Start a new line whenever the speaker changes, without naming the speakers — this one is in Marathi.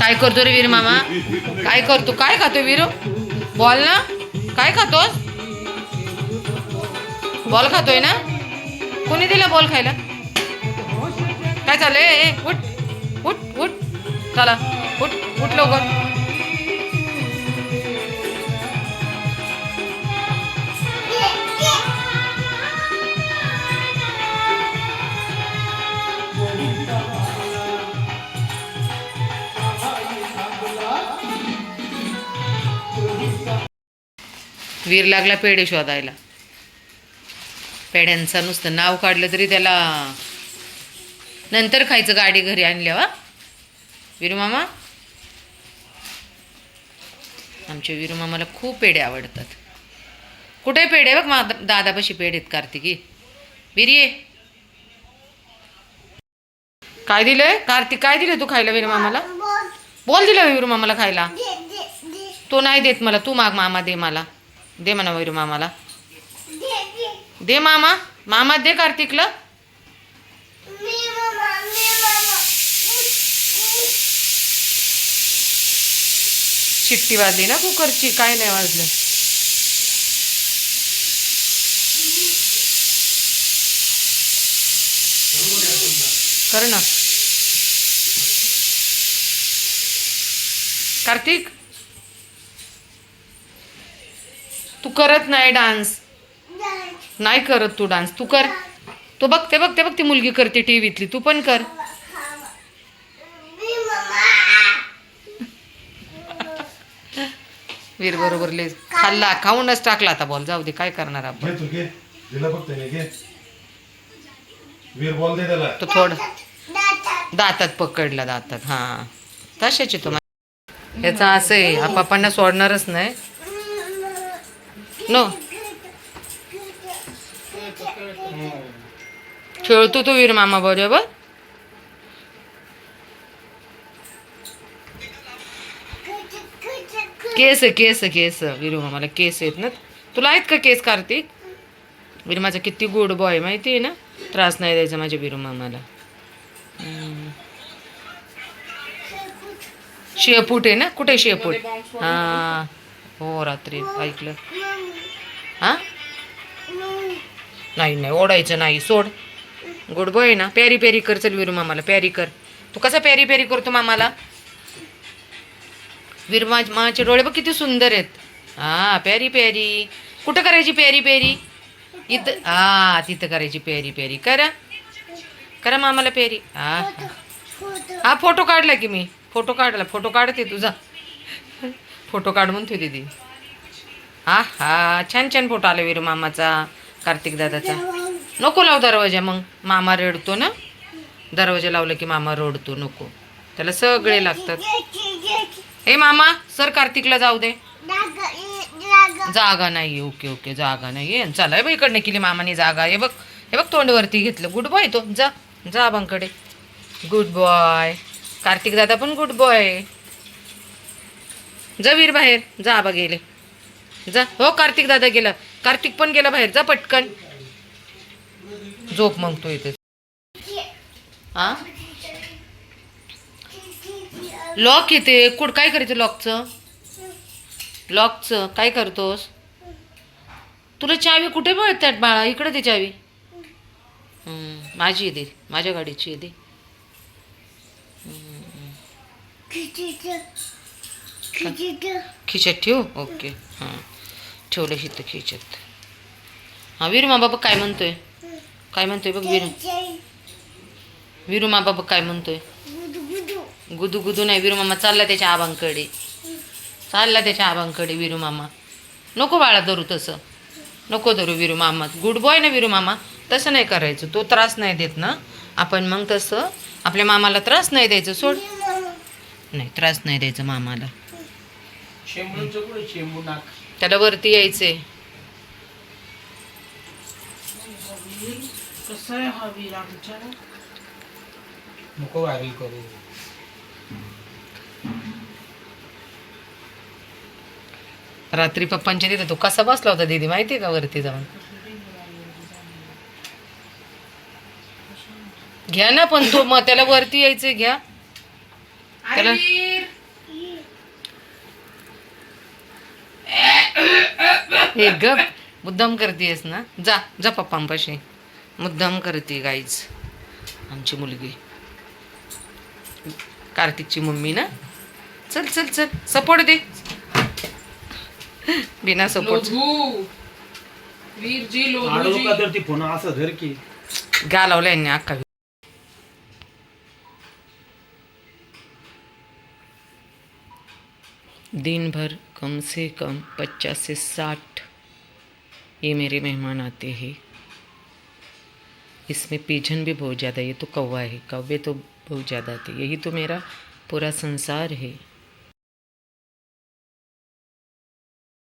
काय करतो रे वीर मामा? काय करतो? काय खातो वीर? बॉल ना. काय खातोस? बॉल खातोय ना. कोणी दिला बॉल खायला? काय चाललंय? ए, उठ. उठ उठ. चला. उठ उठ लवकर. वीर लागला पेढे शोधायला. पेढ्यांचं नुसतं नाव काढलं तरी त्याला नंतर खायचं गाडी घरी आणल्यावर वीरू मामा? आमच्या वीरू मामाला खूप पेढे आवडतात. कुठे पेढे? बघ मा दादापाशी पेढे आहेत कार्तिकी. वीर ये. काय दिलंय? कार्तिक काय दिलं तू खायला वीरू मामाला? बोल दिलं वीरू मामाला खायला. तो नाही देत मला तू माग मामा दे मला. दे म्हणा वैरू मामाला. दे मामा. मामा दे कार्तिकला. शिट्टी वाजली ना कुकरची? काय नाही वाजलं. कर ना. कार्तिक? तू करत नाही डान्स. नाही करत तू डान्स. तू कर. तू बघ ते बघ ते मुलगी करते टीव्हीतली. तू पण कर. वीर बरोबर ले खाल्ला खाऊनच टाकला आता बॉल जाऊ दे काय करणार आपण?
तू
थोड दातात पकडला दातात. हा. तशाच येतो याचा असं आहे पप्पांना सोडणारच नाही. नो खेळतो तो वीर मामा बरोबर केस केस केस वीरू मामाला केस आहेत ना तुला आहेत का केस कार्तिक वीर माझा किती गुड बॉय माहिती आहे ना त्रास नाही द्यायचा माझ्या वीरू मामाला. शेपूट आहे ना कुठे शेपूट हा हो रात्री ऐकलं. हा? नाही नाही ओढायचं नाही. सोड. गुड बॉय ना. प्यारी प्यारी कर चल विरू मामाला. प्यारी कर. तू कसा प्यारी प्यारी करतो मामाला? वीर मा माचे डोळे बघ किती सुंदर आहेत. हा प्यारी प्यारी. कुठं करायची प्यारी प्यारी? इथं हा तिथं करायची प्यारी प्यारी. करा. करा मामाला प्यारी. हा. हा. हा फोटो काढला की मी. फोटो काढला. फोटो काढते तुझा फोटो काढून म्हणतो दीदी. हा हा. छान छान फोटो आला वीर मामाचा कार्तिक दादाचा. नको लाव दरवाजा मग. मामा रडतो ना? दरवाजा लावलं की मामा रडतो नको. त्याला सगळे लागतात. हे मामा सर कार्तिकला जाऊ दे. जागा नाही ओके ओके जागा नाही. चला हे बघ इकडनं केली मामाने जागा. हे बघ हे बघ तोंडवरती घेतलं. गुड बॉय तो. जा जा आबांकडे गुड बॉय कार्तिक दादा पण गुड बॉय जा वीर बाहेर जा आबा गेले. जा. हो कार्तिक दादा गेला. कार्तिक पण गेला बाहेर. जा पटकन. झोप मग तू इथे. हा लॉक येते कुठ काय करायचं लॉकचं लॉकचं काय करतोस? तुला चावी कुठे मिळतात बाळा? इकडे ते चावी. माझी येते. माझ्या गाडीची आहे दे खिचत. ठेवू? ओके. हां. ठेवलं इथं खिचत. हां वीरू मा बाबा काय म्हणतोय. काय म्हणतोय बघ वीरू. वीरू मा बाबा काय म्हणतोय. गुदू गुदू नाही वीरू मामा चालला त्याच्या आबांकडे. चालला त्याच्या आबांकडे वीरू मामा. नको बाळा धरू तसं. नको धरू वीरू मामा. गुड बॉय ना वीरू मामा. तसं नाही करायचं. तो त्रास नाही देत ना. आपण मग तसं आपल्या मामाला त्रास नाही द्यायचं सोड. नाही त्रास नाही द्यायचं मामाला.
शेंबूचं कुठे शेंबू नाक.
त्याला वरती यायचे.
कसं आहे हा वीर आमच्या? नको वारी करू.
रात्री पप्पांच्या तिथे तो कसा बसला होता दीदी? माहिती आहे का वरती जाऊन? घ्या ना पण तो मग त्याला वरती यायचं घ्या. त्याला हे गप मुद्दाम करतेस ना? जा जा पप्पांपाशी. मुद्दाम करते गाईच आमची मुलगी. कार्तिकची मम्मी ना? चल चल चल. सपोर्ट दे. बिना सपोर्ट
लोधू वीरजी
आडू
लोधूजी
का तर ती फोन असं धर की.
गा लावला यांनी अक्का. दिन भर कम से कम पचास से साठ ये मेरे मेहमान आते हैं। इसमें पीजन भी बहुत ज़्यादा, ये तो कौवा है, कौवे तो बहुत ज़्यादा आते यही तो मेरा पूरा संसार है।